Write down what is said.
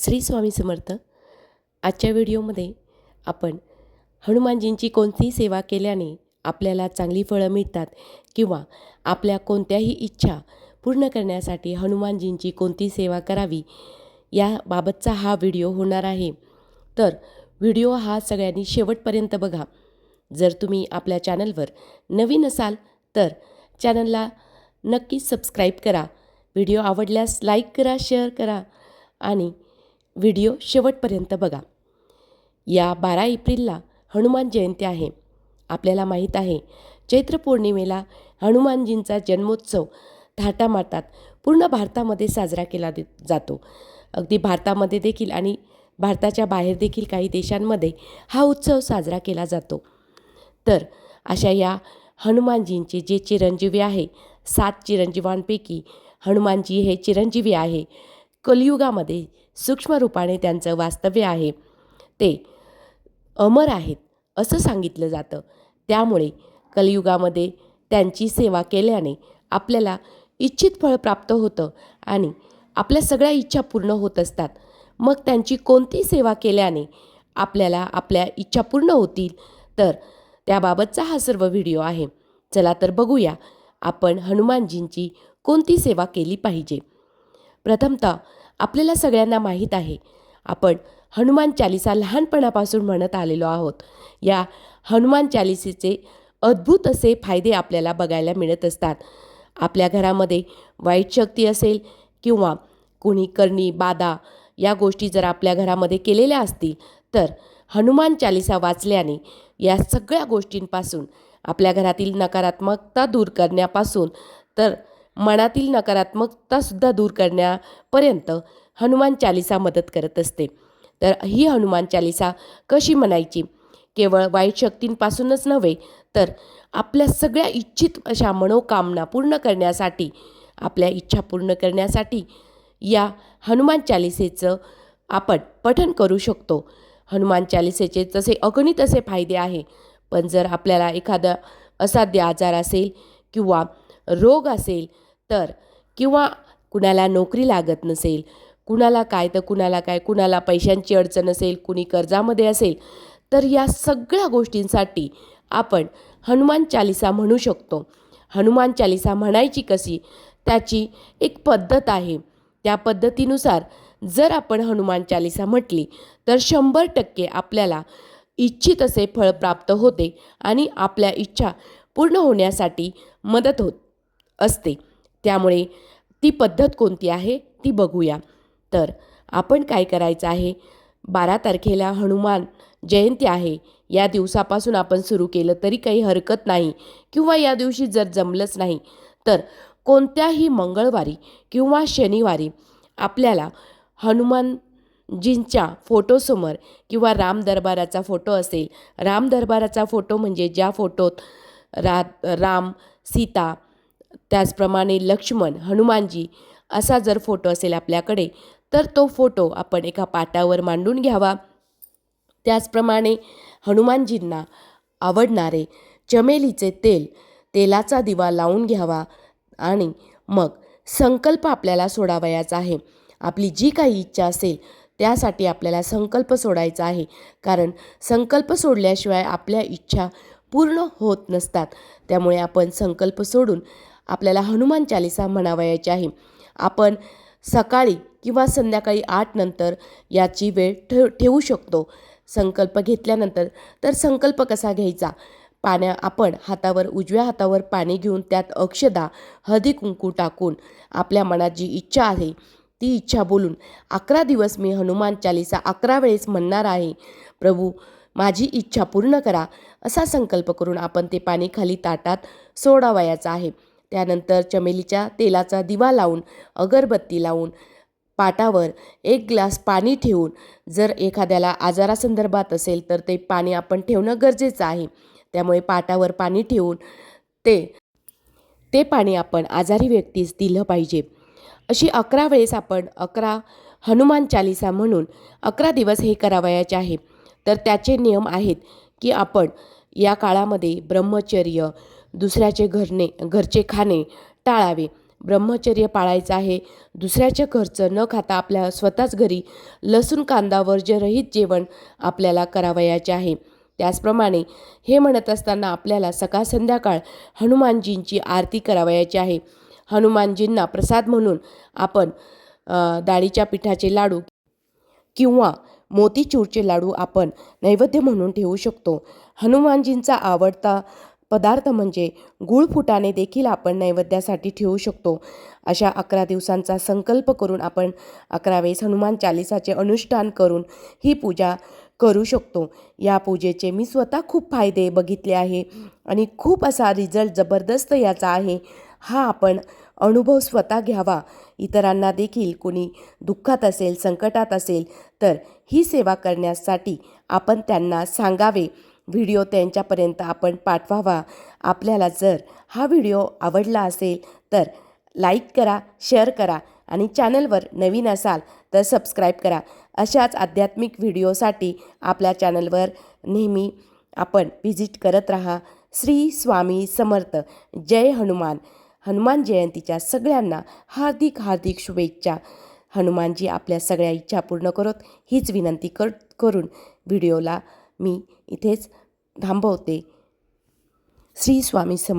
श्री स्वामी समर्थ. आजच्या व्हिडिओमध्ये आपण हनुमानजींची कोणतीही सेवा केल्याने आपल्याला चांगली फळं मिळतात किंवा आपल्या कोणत्याही इच्छा पूर्ण करण्यासाठी हनुमानजींची कोणती सेवा करावी याबाबतचा हा व्हिडिओ होणार आहे. तर व्हिडिओ हा सगळ्यांनी शेवटपर्यंत बघा. जर तुम्ही आपल्या चॅनलवर नवीन असाल तर चॅनलला नक्कीच सबस्क्राईब करा. व्हिडिओ आवडल्यास लाईक करा शेअर करा आणि व्हिडिओ शेवटपर्यंत बघा. या बारा एप्रिलला हनुमान जयंती आहे. आपल्याला माहीत आहे चैत्र पौर्णिमेला हनुमानजींचा जन्मोत्सव थाटामाटात पूर्ण भारतामध्ये साजरा केला दे जातो. अगदी भारतामध्ये देखील आणि भारताच्या बाहेर देखील काही देशांमध्ये हा उत्सव साजरा केला जातो. तर अशा या हनुमानजींचे जे चिरंजीवी आहे सात चिरंजीवांपैकी हनुमानजी हे चिरंजीवी आहे. कलियुगामध्ये सूक्ष्म रूपाने त्यांचं वास्तव्य आहे. ते अमर आहेत असं सांगितलं जातं. त्यामुळे कलियुगामध्ये त्यांची सेवा केल्याने आपल्याला इच्छित फळ प्राप्त होतं आणि आपल्या सगळ्या इच्छा पूर्ण होत असतात. मग त्यांची कोणती सेवा केल्याने आपल्याला आपल्या इच्छा पूर्ण होतील? तर त्याबाबतचा हा सर्व व्हिडिओ आहे. चला तर बघूया आपण हनुमानजींची कोणती सेवा केली पाहिजे. प्रथमतः आपल्याला सगळ्यांना माहीत आहे. आपण हनुमान चालिसा लहानपणापासून म्हणत आलेलो आहोत. या हनुमान चालिसेचे अद्भुत असे फायदे आपल्याला बघायला मिळत असतात. आपल्या घरामध्ये वाईट शक्ती असेल किंवा कुणी करणी बाधा या गोष्टी जर आपल्या घरामध्ये केलेल्या असतील तर हनुमान चालिसा वाचल्याने या सगळ्या गोष्टींपासून आपल्या घरातील नकारात्मकता दूर करण्यापासून तर मनातील नकारात्मकतासुद्धा दूर करण्यापर्यंत हनुमान चालिसा मदत करत असते. तर ही हनुमान चालिसा कशी म्हणायची? केवळ वाईट शक्तींपासूनच नव्हे तर आपल्या सगळ्या इच्छित अशा मनोकामना पूर्ण करण्यासाठी आपल्या इच्छा पूर्ण करण्यासाठी या हनुमान चालिसेचं आपण पठण करू शकतो. हनुमान चालिसेचे तसे अगणित असे फायदे आहे पण जर आपल्याला एखादा असाध्य आजार असेल किंवा रोग असेल तर किंवा कुणाला नोकरी लागत नसेल कुणाला काय तर कुणाला काय कुणाला पैशांची अडचण असेल कुणी कर्जामध्ये असेल तर या सगळ्या गोष्टींसाठी आपण हनुमान चालिसा म्हणू शकतो. हनुमान चालिसा म्हणायची कशी? त्याची एक पद्धत आहे. त्या पद्धतीनुसार जर आपण हनुमान चालिसा म्हटली तर शंभर टक्के आपल्याला इच्छित असे फळ प्राप्त होते आणि आपल्या इच्छा पूर्ण होण्यासाठी मदत होत. असते. त्यामुळे ती पद्धत कोणती आहे ती बघूया. तर आपण काय करायचं आहे? बारा तारखेला हनुमान जयंती आहे. या दिवसापासून आपण सुरू केलं तरी काही हरकत नाही किंवा या दिवशी जर जमलंच नाही तर कोणत्याही मंगळवारी किंवा शनिवारी आपल्याला हनुमानजींच्या फोटोसमोर किंवा राम दरबाराचा फोटो असेल. राम दरबाराचा फोटो म्हणजे ज्या फोटोत रा राम सीता त्याचप्रमाणे लक्ष्मण हनुमानजी असा जर फोटो असेल आपल्याकडे तर तो फोटो आपण एका पाटावर मांडून घ्यावा. त्याचप्रमाणे हनुमानजींना आवडणारे चमेलीचे तेल तेलाचा दिवा लावून घ्यावा आणि मग संकल्प आपल्याला सोडावयाचा आहे. आपली जी काही इच्छा असेल त्यासाठी आपल्याला संकल्प सोडायचा आहे. कारण संकल्प सोडल्याशिवाय आपल्या इच्छा पूर्ण होत नसतात. त्यामुळे आपण संकल्प सोडून आपल्याला हनुमान चालिसा म्हणावयाची आहे. आपण सकाळी किंवा संध्याकाळी आठ नंतर याची वेळ ठेव ठेवू शकतो. संकल्प घेतल्यानंतर तर संकल्प कसा घ्यायचा? पाण्या आपण हातावर उजव्या हातावर पाणी घेऊन त्यात अक्षदा हळदी कुंकू टाकून आपल्या मनात जी इच्छा आहे ती इच्छा बोलून अकरा दिवस मी हनुमान चालिसा अकरा वेळेस म्हणणार आहे. प्रभू माझी इच्छा पूर्ण करा असा संकल्प करून आपण ते पाणी खाली ताटात सोडावयाचं आहे. त्यानंतर चमेलीच्या तेलाचा दिवा लावून अगरबत्ती लावून पाटावर एक ग्लास पाणी ठेवून जर एखाद्याला आजारासंदर्भात असेल तर ते पाणी आपण ठेवणं गरजेचं आहे. त्यामुळे पाटावर पाणी ठेवून ते ते पाणी आपण आजारी व्यक्तीस दिलं पाहिजे. अशी अकरा वेळेस आपण अकरा हनुमान चालिसा म्हणून अकरा दिवस हे करावयाचे आहे. तर त्याचे नियम आहेत की आपण या काळामध्ये ब्रह्मचर्य दुसऱ्याचे घरने घरचे खाणे टाळावे. ब्रह्मचर्य पाळायचं आहे. दुसऱ्याच्या घरचं न खाता आपल्या स्वतःच घरी लसूण कांदा वर्जरहित जेवण आपल्याला करावयाचे आहे. त्याचप्रमाणे हे म्हणत असताना आपल्याला सकाळ संध्याकाळ हनुमानजींची आरती करावयाची आहे. हनुमानजींना प्रसाद म्हणून आपण डाळीच्या पिठाचे लाडू किंवा मोतीचूरचे लाडू आपण नैवेद्य म्हणून ठेवू शकतो. हनुमानजींचा आवडता पदार्थ म्हणजे गुळ फुटाणे देखील आपण नैवेद्यासाठी ठेवू शकतो. अशा अकरा दिवसांचा संकल्प करून आपण अकरा वेळेस हनुमान चालिसाचे अनुष्ठान करून ही पूजा करू शकतो. या पूजेचे मी स्वतः खूप फायदे बघितले आहे आणि खूप असा रिझल्ट जबरदस्त याचा आहे. हा आपण अनुभव स्वतः घ्यावा. इतरांना देखील कोणी दुःखात असेल संकटात असेल तर ही सेवा करण्यासाठी आपण त्यांना सांगावे. व्हिडिओ त्यांच्यापर्यंत आपण पाठवावा. आपल्याला जर हा व्हिडिओ आवडला असेल तर लाईक करा शेअर करा आणि चॅनलवर नवीन असाल तर सबस्क्राईब करा. अशाच आध्यात्मिक व्हिडिओसाठी आपल्या चॅनलवर नेहमी आपण व्हिजिट करत राहा. श्री स्वामी समर्थ. जय हनुमान. हनुमान जयंतीच्या सगळ्यांना हार्दिक हार्दिक शुभेच्छा. हनुमानजी आपल्या सगळ्या इच्छा पूर्ण करत. हीच विनंती कर करून व्हिडिओला मी इथेच थांबवते. श्री स्वामी समर्थ.